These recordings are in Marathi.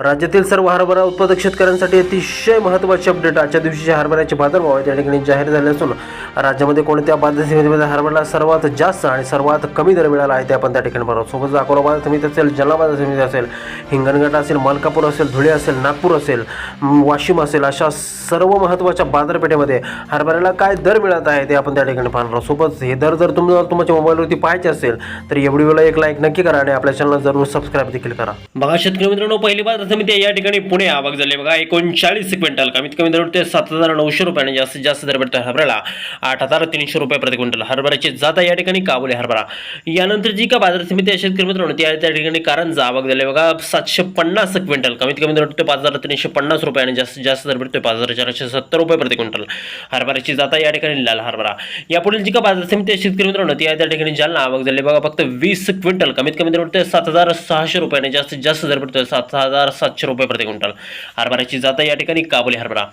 राज्यातील सर्व हरभरा उत्पादक शेतकऱ्यांसाठी अतिशय महत्त्वाचे अपडेट आजच्या दिवशीचे हरभऱ्याचे बाजारभाव आहेत या ठिकाणी जाहीर झाले असून राज्यामध्ये कोणत्या बाजार समितीमध्ये हरभऱ्याला सर्वात जास्त आणि सर्वात कमी दर मिळाला आहे ते आपण त्या ठिकाणी बरोबर सोबत अकोला बाजार समिती असेल जालना बाजार समिती असेल हिंगणघाट असेल मलकापूर असेल धुळे असेल नागपूर असेल वाशिम असेल अशा सर्व महत्त्वाच्या बाजारपेठेमध्ये हरभऱ्याला काय दर मिळत आहे ते आपण त्या ठिकाणी पाहणार आहोत. सोबत हे दर जर तुम्हाला तुमच्या मोबाईलवरती पाहायचे असेल तर एवढी वेळा एक लाईक नक्की करा आणि आपल्या चॅनलला जरूर सबस्क्राईब देखील करा. बघा शेतकरी मित्रांनो पहिली बाजार समिती या ठिकाणी पुणे आवक झाली बघा एकोणचाळीस क्विंटल कमीत कमी दर ते सात हजार नऊशे रुपये आणि जास्तीत जास्त दर भेटतो हरभऱ्याला आठ हजार तीनशे रुपये प्रति क्विंटल. हरभऱ्याची जात आहे या ठिकाणी काबुले हरभरा. यानंतर जी का बाजार समिती आहे शेतकरी मित्रांनो ती आहे त्या ठिकाणी कारंजा आवक झाली बघा सातशे पन्नास क्विंटल कमीत कमी दर भेटतो पाच हजार तीनशे पन्नास रुपये आणि जास्तीत जास्त दर भेटतो पाच हजार चारशे सत्तर रुपये प्रति क्विंटल. हरभऱ्याची जात आहे या ठिकाणी लाल हरभरा. यापुढील जी का बाजार समिती आहे शेतकरी मित्रांनो ती आहे त्या ठिकाणी जालना आवक झाली बघा फक्त वीस क्विंटल कमीत कमी दर भेटतोय सात हजार सहाशे रुपये आणि जास्तीत जास्त दर भेटतोय सात हजार सातशे रुपये प्रति क्विंटल. हरभऱ्याची जात या ठिकाणी काबुली हरभरा.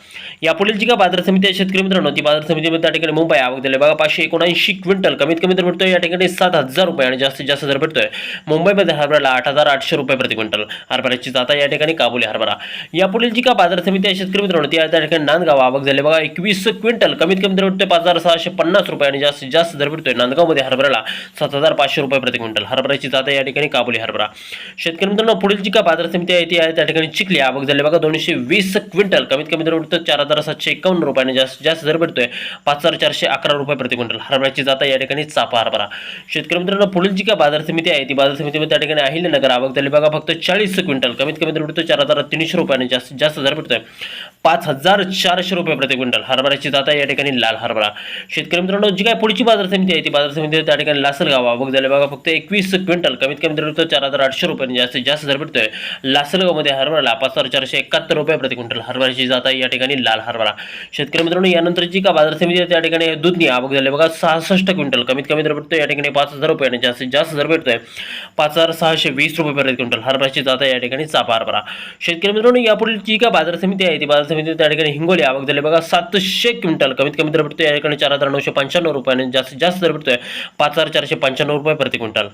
यापुढील जी का बाजार समिती आहे शेतकरी मित्रांनो ती बाजार समितीमध्ये त्या ठिकाणी मुंबई आवक झाली. बघा पाचशे एकोणऐंशी क्विंटल कमीत कमी दर भेटतोय या ठिकाणी सात हजार रुपये आणि जास्तीत जास्त दर भेटतोय मुंबईमध्ये हरभऱ्याला आठ हजार आठशे रुपये प्रति क्विंटल. हरभऱ्याची जात या ठिकाणी काबुली हरभरा. यापुढील जी का बाजार समिती आहे शेतकरी मित्रांनो ती त्या ठिकाणी नांदगाव आवक झाले. बघा एकवीस क्विंटल कमीत कमी दर भेटतोय पाच हजार सहाशे पन्नास रुपये आणि जास्तीत जास्त दर भेटतोय नांदगावमध्ये हरभऱ्याला सात हजार पाचशे रुपये प्रति क्विंटल. हरभऱ्याची जात या ठिकाणी काबुली हरभरा. शेतकरी मित्रांनो पुढील जी का बाजार समिती आहे ती आहे त्या ठिकाणी चिखली आवक झाली. बघा दोनशे वीस क्विंटल कमीत कमी दर भेटतो चार हजार सातशे एकावन्न रुपयाने जास्त जास्त दर भेटतोय. पाच हजार चारशे अकरा रुपये प्रति क्विंटल. हरभऱ्याची जाता या ठिकाणी चापा हरभरा. शेतकरी मित्रांनो पुढील जी काय बाजार समिती आहे ती बाजार समितीमध्ये त्या ठिकाणी अहिल्यानगर आवक झाली. बघा फक्त चाळीस क्विंटल कमीत कमी दर भेटतो चार हजार तीनशे रुपयाने जास्त जास्तीत जास्त दर भेटतोय. पाच हजार चारशे रुपये प्रति क्विंटल. हरभऱ्याची जाता या ठिकाणी लाल हरभरा. शेतकरी मित्रांनो जी काय पुढची बाजार समिती आहे ती बाजार समिती त्या ठिकाणी लासलगाव आवक झाली. बघा फक्त एकवीस क्विंटल कमीत कमी दर भेटतो चार हजार आठशे रुपयाने आणि जास्तीत जास्त दर भेटतोय. लासलगावमध्ये हरभराला पाच हजार चारशे एकाहत्तर रुपये प्रति क्विंटल हरभऱ्याची जात आहे या ठिकाणी लाल हरभरा. शेतकरी मित्रांनो यानंतर जी का बाजार समिती आहे त्या ठिकाणी दूधनी आवक झाली. बघा सहासष्ट क्विंटल कमीत कमी दर भेटतो या ठिकाणी पाच हजार रुपये आणि जास्तीत जास्त दर भेटतोय पाच हजार सहाशे वीस रुपये प्रति क्विंटल हरभराची जात आहे या ठिकाणी चापा हरभरा. शेतकरी मित्रांनो यापुढील जी का बाजार समिती आहे ती बाजार समिती त्या ठिकाणी हिंगोली आवक झाली. बघा सातशे क्विंटल कमीत कमी दर भेटतो या ठिकाणी चार हजार नऊशे पंच्याण्णव रुपये आणि जास्तीत जास्त दर भेटतोय पाच हजार चारशे पंच्याण्णव रुपये प्रति क्विंटल.